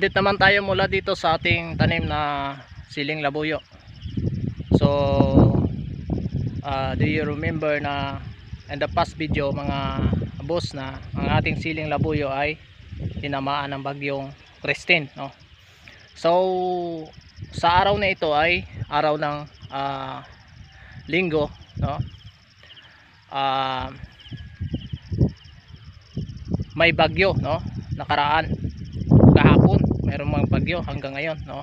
update naman tayo mula dito sa ating tanim na siling labuyo. So, uh, do you remember na in the past video mga boss na ang ating siling labuyo ay tinamaan ng bagyong Christine, no? So, sa araw na ito ay araw ng ah, linggo, no? Ah, may bagyo, no? Nakaraan mayroong mga bagyo hanggang ngayon, no?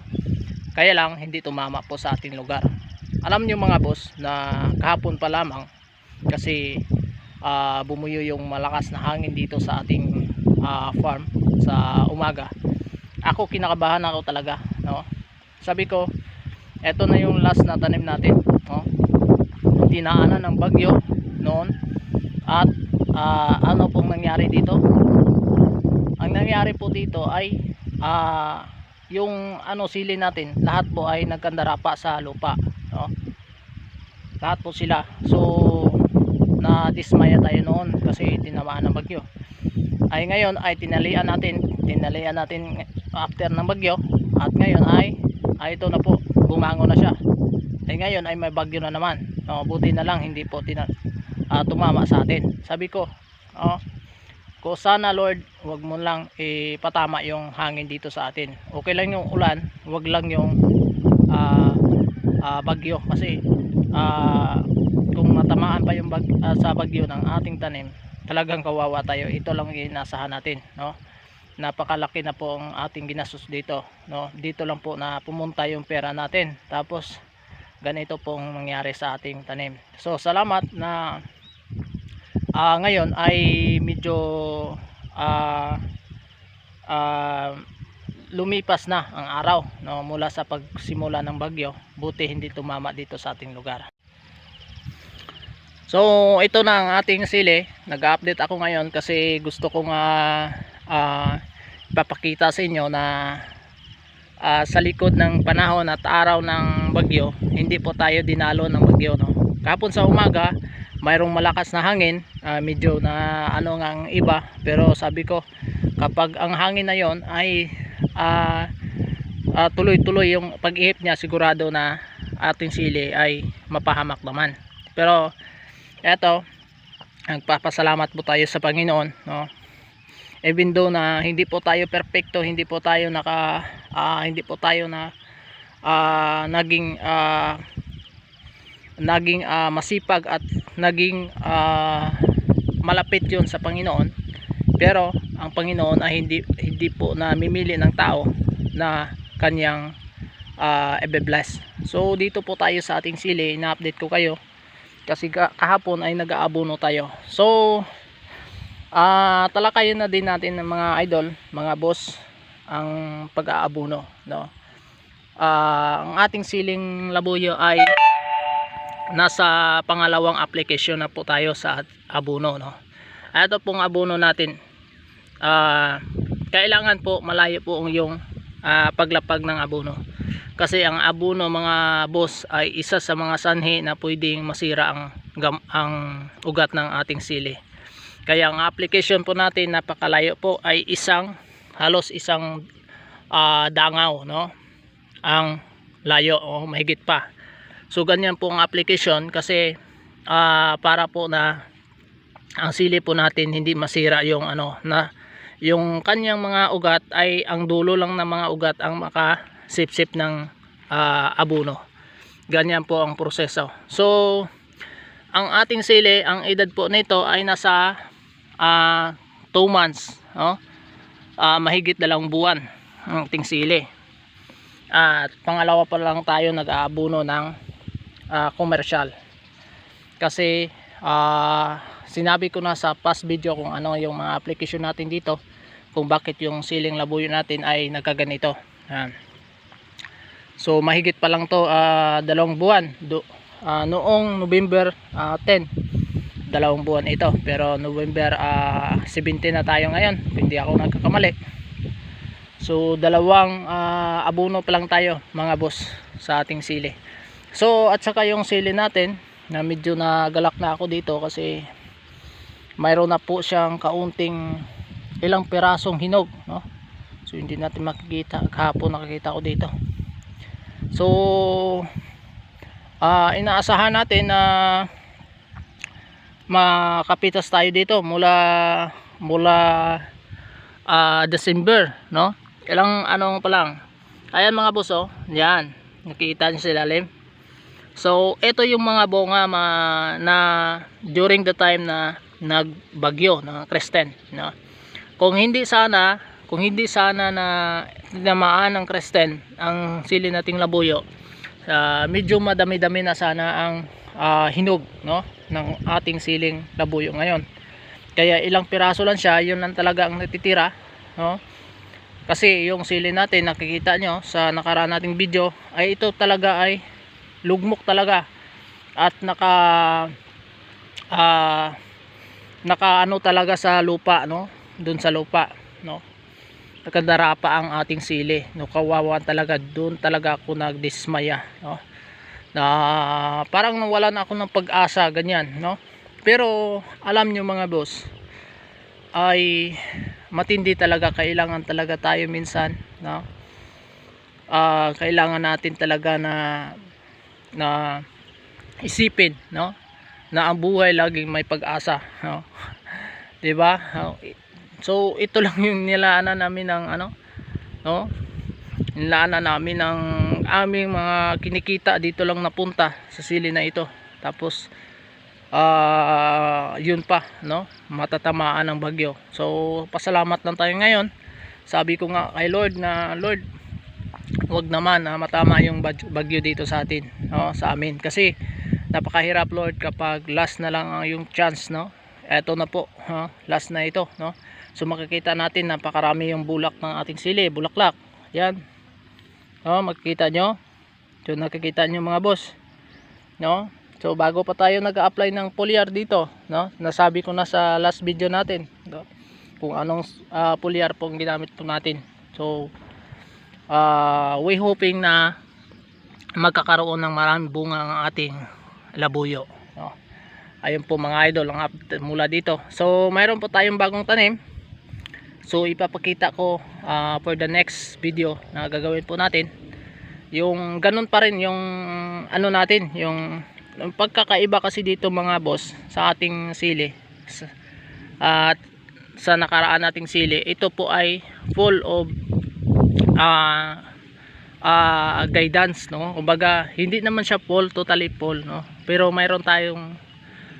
Kaya lang hindi tumama po sa ating lugar. Alam niyo mga boss na kahapon pa lamang kasi ah, bumuyo yung malakas na hangin dito sa ating ah, farm sa umaga. Ako kinakabahan ako talaga, no? Sabi ko, eto na yung last na tanim natin, no? Dinaanan ng bagyo noon at ah, ano pong nangyari dito? Ang nangyari po dito ay ah, yung ano sili natin, lahat po ay nagkandarapa sa lupa, no? Lahat po sila. So na dismaya tayo noon kasi tinamaan ng bagyo. Ay ngayon ay tinalian natin, tinalian natin after ng bagyo at ngayon ay ay ito na po, bumango na siya. Ay ngayon ay may bagyo na naman. No, buti na lang hindi po tina, ah, tumama sa atin. Sabi ko, oh, ko sana Lord, wag mo lang ipatama yung hangin dito sa atin. Okay lang yung ulan, wag lang yung ah, ah, bagyo kasi ah, kung matamaan pa yung bag, ah, sa bagyo ng ating tanim, talagang kawawa tayo. Ito lang inasahan natin, no? Napakalaki na po ang ating ginastos dito, no? Dito lang po na pumunta yung pera natin. Tapos ganito pong mangyari sa ating tanim. So salamat na ah, ngayon ay medyo ah, ah, lumipas na ang araw no mula sa pagsimula ng bagyo. Buti hindi tumama dito sa ating lugar. So ito na ang ating sili. Nag-update ako ngayon kasi gusto kong uh, ipapakita sa inyo na ah, sa likod ng panahon at araw ng bagyo hindi po tayo dinalo ng bagyo no. Kapon sa umaga mayroong malakas na hangin ah, medyo na ano nga ang iba pero sabi ko kapag ang hangin na yon ay ah, ah, tuloy-tuloy yung pag-ihip niya sigurado na ating sili ay mapahamak naman. Pero eto nagpapasalamat po tayo sa Panginoon no? Even though na hindi po tayo perfecto hindi po tayo naka ah, hindi po tayo na ah, naging ah, naging ah, masipag at naging ah, malapit yon sa Panginoon. Pero ang Panginoon ay hindi hindi po namimili ng tao na kanyang uh, bless so dito po tayo sa ating sili. Ina-update ko kayo. Kasi ka- kahapon ay nag-aabono tayo. So ah talakayin na din natin ng mga idol mga boss ang pag-aabono no? Ah, ang ating siling labuyo ay nasa pangalawang application na po tayo sa abono no? Ito pong abono natin ah kailangan po malayo po yung ah, paglapag ng abono. Kasi ang abono mga boss ay isa sa mga sanhi na pwedeng masira ang gam, ang ugat ng ating sili. Kaya ang application po natin napakalayo po ay isang halos isang ah, dangaw no? Ang layo o mahigit pa so ganyan po ang application kasi ah, para po na ang sili po natin hindi masira yung ano na yung kanyang mga ugat ay ang dulo lang ng mga ugat ang makasipsip ng ah, abono ganyan po ang proseso. So ang ating sili ang edad po nito ay nasa 2 months no? Ah, mahigit dalawang buwan ang ating sili. At pangalawa pa lang tayo nag-aabono ng ah, commercial. Kasi ah, sinabi ko na sa past video kung ano yung mga application natin dito kung bakit yung siling labuyo natin ay nagkaganito. Yan. so mahigit pa lang to ah, dalawang buwan. Do, ah, noong November ah, 10 dalawang buwan ito. Pero November ah, 17 na tayo ngayon. Hindi ako nagkakamali. So dalawang ah, abono pa lang tayo mga boss sa ating sili. So at saka yung sili natin na medyo nagalak na ako dito kasi mayroon na po siyang kaunting ilang pirasong hinog no? so hindi natin makikita. Kahapon nakikita ko dito. So ah inaasahan natin na makapitas tayo dito mula mula ah, December no? Ilang ano pa lang. Ayan mga boss oh. Yan. Nakikita niyo sa ilalim so ito yung mga bunga ma, na during the time na nagbagyo ng Kristen no? Kung hindi sana kung hindi sana na tinamaan ng Kristen ang sili nating labuyo ah, medyo madami-dami na sana ang ah, hinog no? Ng ating siling labuyo ngayon. Kaya ilang piraso lang siya yun lang talaga ang natitira no? Kasi yung sili natin nakikita nyo sa nakaraan nating video ay ito talaga ay lugmok talaga. At naka ah naka ano talaga sa lupa no? Dun sa lupa no? Nakadara pa ang ating sili no? Kawawa talaga. Dun talaga ako nagdismaya no? Na parang nawala na ako ng pag-asa ganyan no? Pero alam nyo mga boss ay matindi talaga. Kailangan talaga tayo minsan no? Ah, kailangan natin talaga na na isipin no? Na ang buhay laging may pag-asa no? 'di ba? So ito lang yung nilaanan namin ng ano? No? Nilaanan namin ng aming mga kinikita dito lang napunta sa sili na ito. Tapos ah yun pa no? Matatamaan ng bagyo. So pasalamat lang tayo ngayon. Sabi ko nga kay Lord na Lord wag naman na matama yung bag- bagyo dito sa atin no sa amin. Kasi napakahirap Lord kapag last na lang ang yung chance no? Eto na po ha? last na ito no? So makikita natin napakarami yung bulak ng ating sili bulaklak. Yan. No makikita nyo? So nakikita nyo mga boss no? So bago pa tayo nag-apply ng foliar dito no? Nasabi ko na sa last video natin no? kung anong uh, foliar pong ginamit po natin. So uh, we hoping na magkakaroon ng maraming bunga ang ating labuyo no? ayun po mga idol ang mula dito. So mayroon po tayong bagong tanim. So ipapakita ko uh, for the next video na gagawin po natin. Yung ganun pa rin yung ano natin yung, yung pagkakaiba kasi dito mga boss sa ating sili. At sa nakaraan nating sili ito po ay full of ah ah, guidance no? Kumbaga hindi naman siya full totally full no? Pero mayroon tayong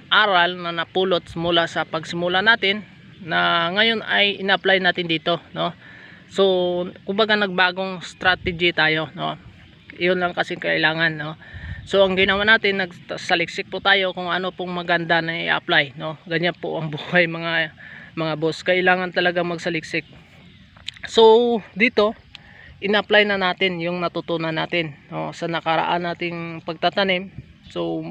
aral na napulot mula sa pagsimula natin na ngayon ay ina-apply natin dito no? So kumbaga nagbagong strategy tayo no? Yun lang kasi kailangan no? So ang ginawa natin nagsaliksik po tayo kung ano pong maganda na i-apply no? Ganyan po ang buhay mga mga boss. Kailangan talaga magsaliksik. So dito in-apply na natin yung natutunan natin no, sa nakaraan nating pagtatanim. So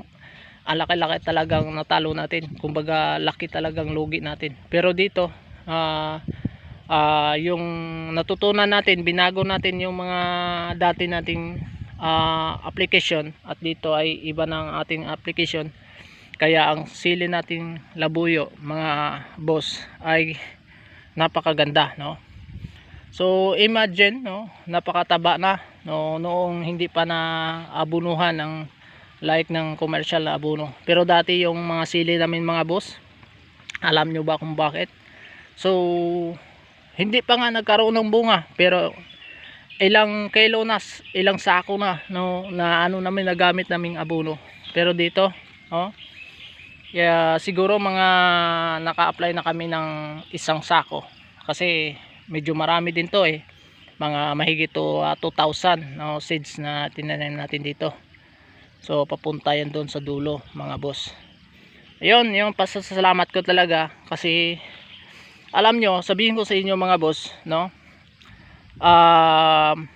ang laki-laki talagang natalo natin. Kumbaga laki talagang lugi natin. Pero dito ah ah, yung natutunan natin binago natin yung mga dati nating ah, application at dito ay iba ng ating application. Kaya ang sili nating labuyo mga boss ay napakaganda no So imagine no, napakataba na no noong hindi pa na abunuhan ng like ng commercial na abuno. Pero dati yung mga sili namin mga boss, alam nyo ba kung bakit? So hindi pa nga nagkaroon ng bunga pero ilang kilo na, ilang sako na no na ano namin nagamit naming abuno. Pero dito, oh, kaya siguro mga naka-apply na kami ng isang sako kasi medyo marami din to eh. Mga mahigit to ah, 2,000 no, seeds na tinanim natin dito. So papunta yan doon sa dulo mga boss. Ayun yung pasasalamat ko talaga kasi alam nyo sabihin ko sa inyo mga boss no um,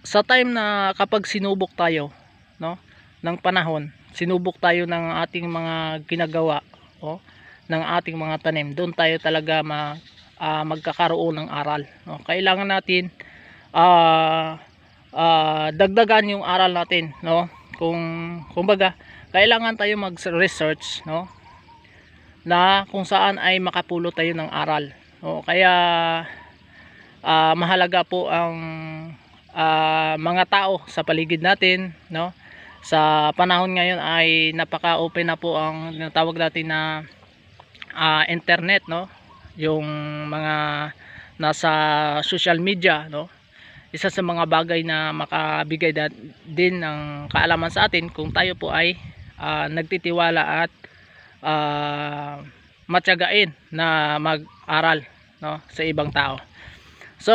sa time na kapag sinubok tayo no ng panahon sinubok tayo ng ating mga ginagawa oh, ng ating mga tanim doon tayo talaga ma, ah, magkakaroon ng aral no? kailangan natin ah ah, dagdagan yung aral natin no? Kung kumbaga kailangan tayo mag-research no? Na kung saan ay makapulot tayo ng aral no? Kaya ah, mahalaga po ang ah, mga tao sa paligid natin no? Sa panahon ngayon ay napaka open na po ang tawag natin na ah, internet no yung mga nasa social media no? Isa sa mga bagay na makabigay din ng kaalaman sa atin kung tayo po ay ah, nagtitiwala at ah, matyagain na mag-aral no? Sa ibang tao. So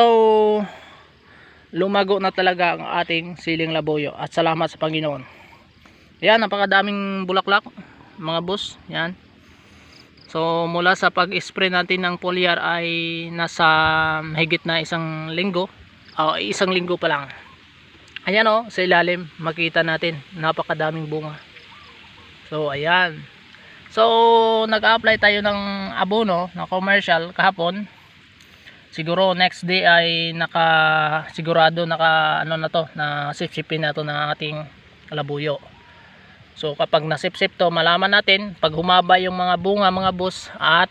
lumago na talaga ang ating siling labuyo at salamat sa Panginoon. Yan napakadaming bulaklak mga boss. Yan so mula sa pag-spray natin ng foliar ay nasa higit na isang linggo. O isang linggo pa lang. Ayan o sa ilalim makita natin. Napakadaming bunga. So ayan. So nag-apply tayo ng abono na commercial kahapon. Siguro next day ay naka sigurado naka ano na to na sipsipin na to ng ating labuyo so kapag nasipsip to malaman natin pag humaba yung mga bunga mga boss at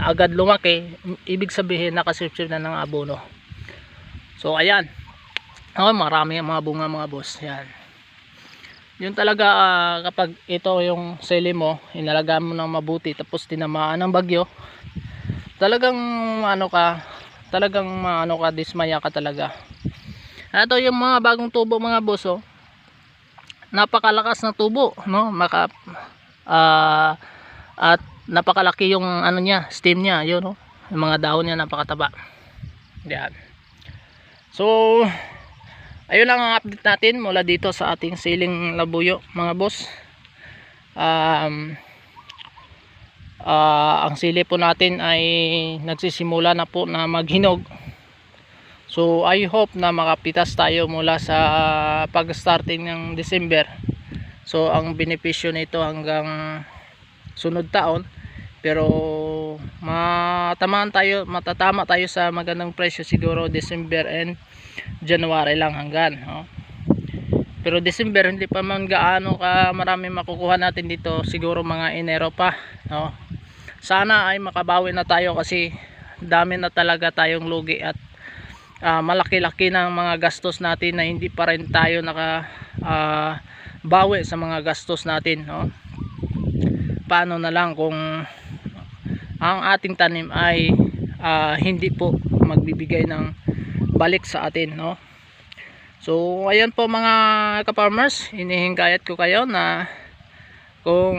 agad lumaki ibig sabihin nakasipsip na ng abono. So ayan. Oh, marami ang mga bunga mga boss. Yan yun talaga ah, kapag ito yung sili mo inalagaan mo ng mabuti tapos tinamaan ng bagyo talagang ano ka talagang ano ka dismaya ka talaga. Ito yung mga bagong tubo mga boss oh. Napakalakas na tubo no? Maka ah, at napakalaki yung ano niya stem niya yun oh. yung mga dahon niya napakataba. Yan. So ayun lang ang update natin mula dito sa ating siling labuyo mga boss. Um, ah, ang sili po natin ay nagsisimula na po na maghinog so I hope na makapitas tayo mula sa pag starting ng December so ang benepisyo nito hanggang sunod taon pero matamaan tayo matatama tayo sa magandang presyo siguro December and January lang hanggan no? pero December hindi pa man gaano ka marami makukuha natin dito siguro mga Enero pa no? sana ay makabawi na tayo kasi dami na talaga tayong lugi at ah, malaki-laki ng mga gastos natin na hindi pa rin tayo naka ah, bawi sa mga gastos natin no? paano na lang kung ang ating tanim ay ah, hindi po magbibigay ng balik sa atin no so ayan po mga ka-farmers inihingayat ko kayo na kung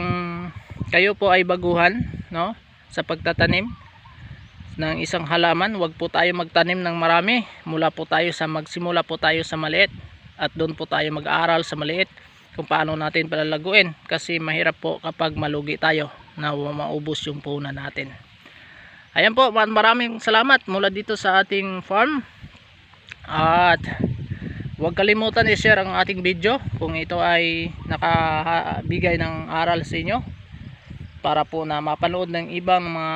kayo po ay baguhan no sa pagtatanim ng isang halaman wag po tayo magtanim ng marami. Mula po tayo sa magsimula po tayo sa maliit at doon po tayo mag-aaral sa maliit kung paano natin palalaguin kasi mahirap po kapag malugi tayo na maubos yung puhunan natin. Ayan po mar- maraming salamat mula dito sa ating farm. At huwag kalimutan i-share ang ating video kung ito ay nakabigay ng aral sa inyo para po na mapanood ng ibang mga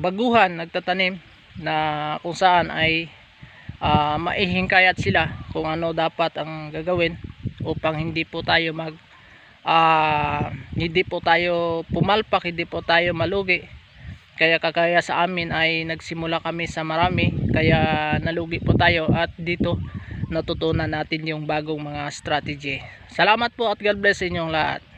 baguhan nagtatanim na kung saan ay ah, maihingkayat sila kung ano dapat ang gagawin upang hindi po tayo mag ah, hindi po tayo pumalpak hindi po tayo malugi. Kaya kakaya sa amin ay nagsimula kami sa marami kaya nalugi po tayo at dito natutunan natin yung bagong mga strategy. Salamat po at God bless inyong lahat